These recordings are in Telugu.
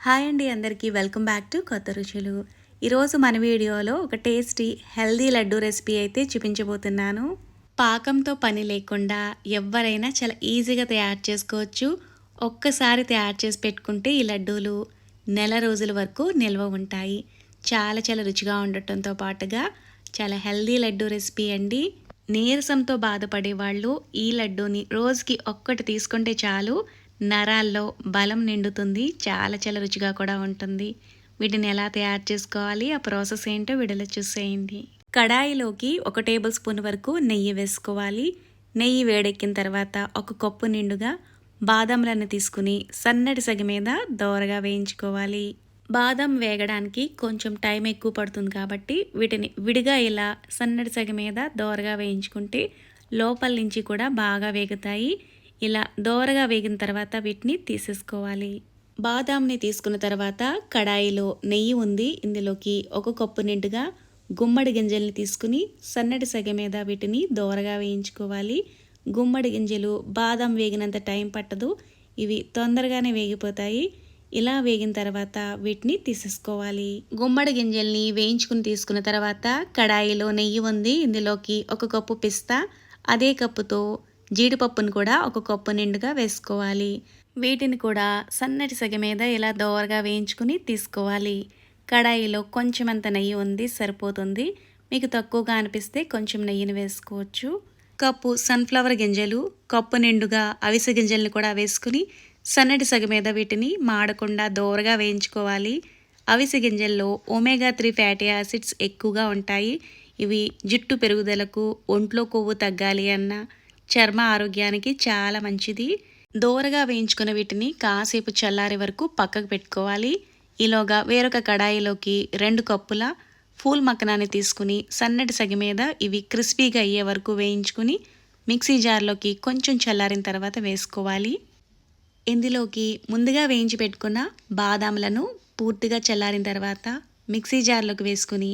హాయ్ అండి అందరికీ. వెల్కమ్ బ్యాక్ టు కొత్త రుచులు. ఈరోజు మన వీడియోలో ఒక టేస్టీ హెల్దీ లడ్డు రెసిపీ అయితే చూపించబోతున్నాను. పాకంతో పని లేకుండా ఎవరైనా చాలా ఈజీగా తయారు చేసుకోవచ్చు. ఒక్కసారి తయారు చేసి పెట్టుకుంటే ఈ లడ్డూలు నెల రోజుల వరకు నిల్వ ఉంటాయి. చాలా చాలా రుచిగా ఉండటంతో పాటుగా చాలా హెల్దీ లడ్డు రెసిపీ అండి. నీరసంతో బాధపడే వాళ్ళు ఈ లడ్డూని రోజుకి ఒక్కటి తీసుకుంటే చాలు. నరాల్లో బలం నిండుతుంది చాలా చాలా రుచిగా కూడా ఉంటుంది. వీటిని ఎలా తయారు చేసుకోవాలి ఆ ప్రాసెస్ ఏంటో వీడియోలో చూసేయండి. కడాయిలోకి ఒక టేబుల్ స్పూన్ వరకు నెయ్యి వేసుకోవాలి. నెయ్యి వేడెక్కిన తర్వాత ఒక కప్పు నిండుగా బాదంలను తీసుకుని సన్నటి సగ మీద దోరగా వేయించుకోవాలి. బాదం వేగడానికి కొంచెం టైం ఎక్కువ పడుతుంది కాబట్టి వీటిని విడిగా ఇలా సన్నటి సగ మీద దోరగా వేయించుకుంటే లోపల నుంచి కూడా బాగా వేగుతాయి. ఇలా దోరగా వేగిన తర్వాత వీటిని తీసేసుకోవాలి. బాదాంని తీసుకున్న తర్వాత కడాయిలో నెయ్యి ఉంది. ఇందులోకి ఒక కప్పు నిండుగా గుమ్మడి గింజల్ని తీసుకుని సన్నటి సగ మీద వీటిని దోరగా వేయించుకోవాలి. గుమ్మడి గింజలు బాదం వేగినంత టైం పట్టదు. ఇవి తొందరగానే వేగిపోతాయి. ఇలా వేగిన తర్వాత వీటిని తీసేసుకోవాలి. గుమ్మడి గింజల్ని వేయించుకుని తీసుకున్న తర్వాత కడాయిలో నెయ్యి ఉంది. ఇందులోకి ఒక కప్పు పిస్తా అదే కప్పుతో జీడిపప్పును కూడా ఒక కప్పు నిండుగా వేసుకోవాలి. వీటిని కూడా సన్నటి సగ మీద ఇలా దోరగా వేయించుకుని తీసుకోవాలి. కడాయిలో కొంచెం అంత నెయ్యి ఉంది సరిపోతుంది. మీకు తక్కువగా అనిపిస్తే కొంచెం నెయ్యిని వేసుకోవచ్చు. కప్పు సన్ఫ్లవర్ గింజలు కప్పు నిండుగా అవిసె గింజల్ని కూడా వేసుకుని సన్నటి సగ మీద వీటిని మాడకుండా దోరగా వేయించుకోవాలి. అవిసె గింజల్లో ఒమేగా త్రీ ఫ్యాటీ యాసిడ్స్ ఎక్కువగా ఉంటాయి. ఇవి జుట్టు పెరుగుదలకు ఒంట్లో కొవ్వు తగ్గాలి అన్న చర్మ ఆరోగ్యానికి చాలా మంచిది. దోరగా వేయించుకున్న వీటిని కాసేపు చల్లారే వరకు పక్కకు పెట్టుకోవాలి. ఈలోగా వేరొక కడాయిలోకి రెండు కప్పుల ఫూల్ మక్కనాన్ని తీసుకుని సన్నటి సగి మీద ఇవి క్రిస్పీగా అయ్యే వరకు వేయించుకుని మిక్సీ జార్లోకి కొంచెం చల్లారిన తర్వాత వేసుకోవాలి. ఇందులోకి ముందుగా వేయించి పెట్టుకున్న బాదాములను పూర్తిగా చల్లారిన తర్వాత మిక్సీ జార్లోకి వేసుకుని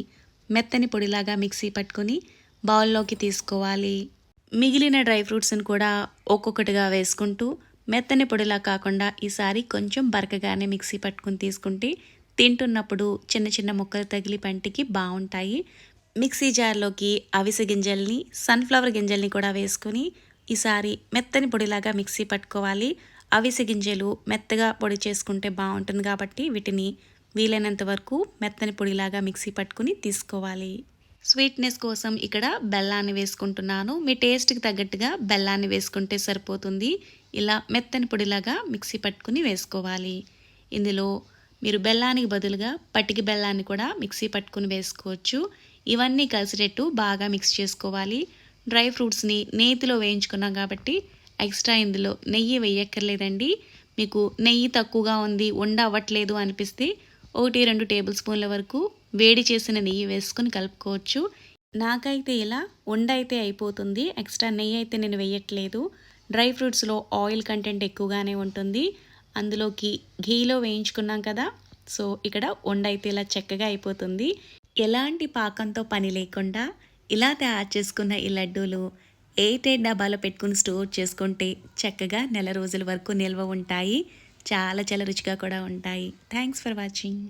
మెత్తని పొడిలాగా మిక్సీ పట్టుకొని బౌల్లోకి తీసుకోవాలి. మిగిలిన డ్రై ఫ్రూట్స్ని కూడా ఒక్కొక్కటిగా వేసుకుంటూ మెత్తని పొడిలా కాకుండా ఈసారి కొంచెం బరకగానే మిక్సీ పట్టుకుని తీసుకుంటే తింటున్నప్పుడు చిన్న చిన్న ముక్కలు తగిలి పంటికి బాగుంటాయి. మిక్సీ జార్లోకి అవిసె గింజల్ని సన్ఫ్లవర్ గింజల్ని కూడా వేసుకొని ఈసారి మెత్తని పొడిలాగా మిక్సీ పట్టుకోవాలి. అవిసె గింజలు మెత్తగా పొడి చేసుకుంటే బాగుంటుంది కాబట్టి వీటిని వీలైనంత వరకు మెత్తని పొడిలాగా మిక్సీ పట్టుకుని తీసుకోవాలి. స్వీట్నెస్ కోసం ఇక్కడ బెల్లాన్ని వేసుకుంటున్నాను. మీ టేస్ట్కి తగ్గట్టుగా బెల్లాన్ని వేసుకుంటే సరిపోతుంది. ఇలా మెత్తని పొడిలాగా మిక్సీ పట్టుకుని వేసుకోవాలి. ఇందులో మీరు బెల్లానికి బదులుగా పటికి బెల్లాన్ని కూడా మిక్సీ పట్టుకుని వేసుకోవచ్చు. ఇవన్నీ కలిసేటట్టు బాగా మిక్స్ చేసుకోవాలి. డ్రై ఫ్రూట్స్ని నేతిలో వేయించుకున్నాం కాబట్టి ఎక్స్ట్రా ఇందులో నెయ్యి వేయక్కర్లేదండి. మీకు నెయ్యి తక్కువగా ఉంది వండ అవ్వట్లేదు అనిపిస్తే ఒకటి రెండు టేబుల్ స్పూన్ల వరకు వేడి చేసిన నెయ్యి వేసుకొని కలుపుకోవచ్చు. నాకైతే ఇలా వండ అయితే అయిపోతుంది. ఎక్స్ట్రా నెయ్యి అయితే నేను వేయట్లేదు. డ్రై ఫ్రూట్స్లో ఆయిల్ కంటెంట్ ఎక్కువగానే ఉంటుంది. అందులోకి ఘీలో వేయించుకున్నాం కదా సో ఇక్కడ వండ అయితే ఇలా చక్కగా అయిపోతుంది. ఎలాంటి పాకంతో పని లేకుండా ఇలా తయారు చేసుకున్న ఈ లడ్డూలు ఎయిట్ డబ్బాలో పెట్టుకుని స్టోర్ చేసుకుంటే చక్కగా నెల రోజుల వరకు నిల్వ ఉంటాయి. చాలా చాలా రుచిగా కూడా ఉంటాయి. Thanks for watching.